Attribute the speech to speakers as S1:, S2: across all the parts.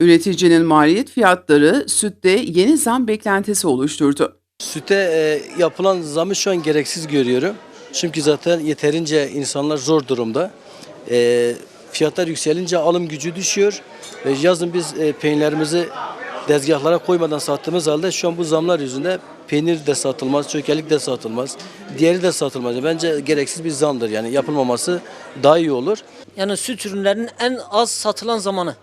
S1: Üreticinin maliyet fiyatları sütte yeni zam beklentisi oluşturdu.
S2: Süte e, yapılan zamı şu an gereksiz görüyorum. Çünkü zaten yeterince insanlar zor durumda. E, fiyatlar yükselince alım gücü düşüyor. Ve yazın biz e, peynirlerimizi dezgahlara koymadan sattığımız halde şu an bu zamlar yüzünden peynir de satılmaz, çökelik de satılmaz, diğeri de satılmaz. Bence gereksiz bir zamdır yani yapılmaması daha iyi olur.
S3: Yani süt ürünlerinin en az satılan zamanı.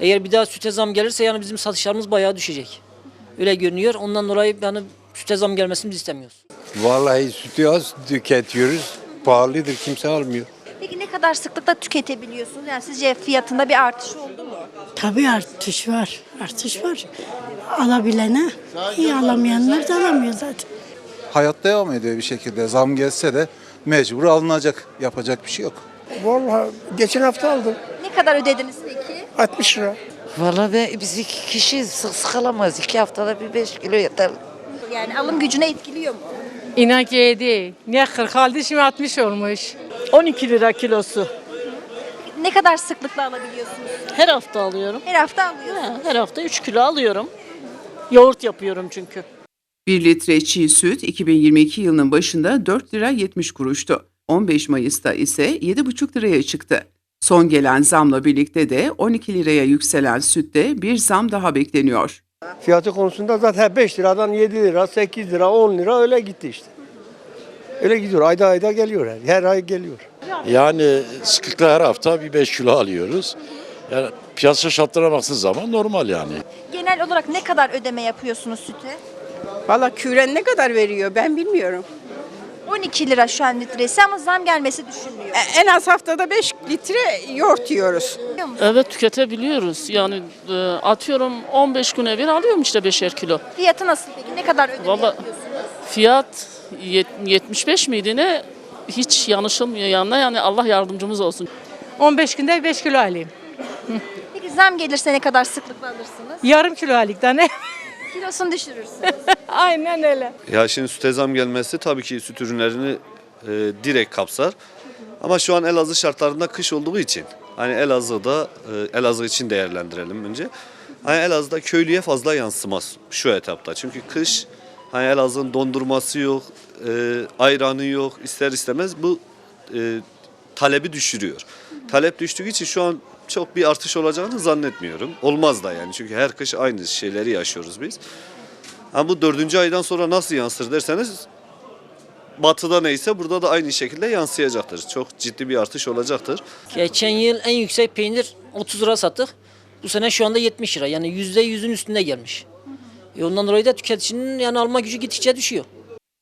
S3: Eğer bir daha süte zam gelirse yani bizim satışlarımız bayağı düşecek. Öyle görünüyor. Ondan dolayı yani süte zam gelmesini biz istemiyoruz.
S4: Vallahi sütü az tüketiyoruz. Pahalıdır kimse almıyor.
S5: Peki ne kadar sıklıkla tüketebiliyorsunuz? Yani sizce fiyatında bir artış oldu mu?
S6: Tabii artış var. Artış var. Alabilene iyi alamayanlar da alamıyor zaten.
S7: hayat devam ediyor bir şekilde. Zam gelse de mecbur alınacak. Yapacak bir şey yok.
S8: Vallahi geçen hafta aldım.
S5: Ne kadar ödediniz?
S8: 60 lira.
S9: Vallahi be, biz iki kişi sık sık alamayız. İki haftada bir beş kilo yeter.
S5: Yani alım gücüne etkiliyor mu?
S10: İnan ki iyi değil. Niye 40 aldı şimdi 60 olmuş.
S11: 12 lira kilosu.
S5: Ne kadar sıklıkla alabiliyorsunuz?
S11: Her hafta alıyorum.
S5: Her hafta alıyorsunuz.
S11: Ha, Her hafta 3 kilo alıyorum. Yoğurt yapıyorum çünkü.
S1: 1 litre çiğ süt 2022 yılının başında 4 lira 70 kuruştu. 15 Mayıs'ta ise 7,5 liraya çıktı. Son gelen zamla birlikte de 12 liraya yükselen sütte bir zam daha bekleniyor.
S8: Fiyatı konusunda zaten 5 liradan 7 lira, 8 lira, 10 lira öyle gitti işte. Öyle gidiyor. Ayda ayda geliyor. Her, her ay geliyor.
S12: Yani sıklıkla her hafta bir 5 kilo alıyoruz. Yani piyasa şartlarına baktığı zaman normal yani.
S5: Genel olarak ne kadar ödeme yapıyorsunuz süte?
S11: Valla küren ne kadar veriyor ben bilmiyorum.
S5: 12 lira şu an litresi ama zam gelmesi düşünülüyor.
S11: En az haftada 5 litre yoğurt yiyoruz.
S5: Biliyor?
S10: Evet tüketebiliyoruz. Yani e, atıyorum 15 güne bir alıyorum işte 5'er kilo.
S5: Fiyatı nasıl peki? Ne kadar ödeme
S10: Vallahi-
S5: yapıyorsunuz?
S10: Fiyat yet- 75 miydi ne? Hiç yanlışılmıyor yanına yani Allah yardımcımız olsun.
S6: 15 günde 5 kilo alayım.
S5: Peki zam gelirse ne kadar sıklıkla alırsınız?
S6: Yarım kilo alayım tane.
S5: Kilosunu düşürürsünüz.
S6: Aynen öyle.
S13: Ya şimdi süte zam gelmesi tabii ki süt ürünlerini e, direkt kapsar. Ama şu an Elazığ şartlarında kış olduğu için hani Elazığ'da e, Elazığ için değerlendirelim önce. Hani Elazığ'da köylüye fazla yansımaz şu etapta. Çünkü kış hani Elazığ'ın dondurması yok, e, ayranı yok. ister istemez bu e, talebi düşürüyor. Talep düştüğü için şu an çok bir artış olacağını zannetmiyorum. Olmaz da yani çünkü her kış aynı şeyleri yaşıyoruz biz. Ha bu dördüncü aydan sonra nasıl yansır derseniz batıda neyse burada da aynı şekilde yansıyacaktır. Çok ciddi bir artış olacaktır.
S3: Geçen yıl en yüksek peynir 30 lira sattık. Bu sene şu anda 70 lira. Yani %100'ün üstünde gelmiş. E ondan dolayı da tüketicinin yani alma gücü gittikçe düşüyor.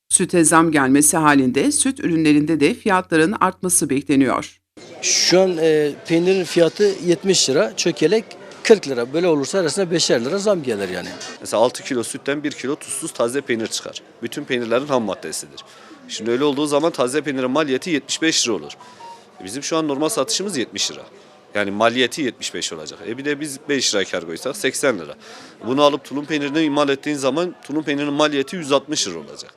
S1: Süte zam gelmesi halinde süt ürünlerinde de fiyatların artması bekleniyor.
S2: Şu an e, peynirin fiyatı 70 lira, çökelek 40 lira. Böyle olursa arasında 5'er lira zam gelir yani.
S13: Mesela 6 kilo sütten 1 kilo tuzsuz taze peynir çıkar. Bütün peynirlerin ham maddesidir. Şimdi öyle olduğu zaman taze peynirin maliyeti 75 lira olur. Bizim şu an normal satışımız 70 lira. Yani maliyeti 75 olacak. E bir de biz 5 lira kar koysak 80 lira. Bunu alıp tulum peynirini imal ettiğin zaman tulum peynirinin maliyeti 160 lira olacak.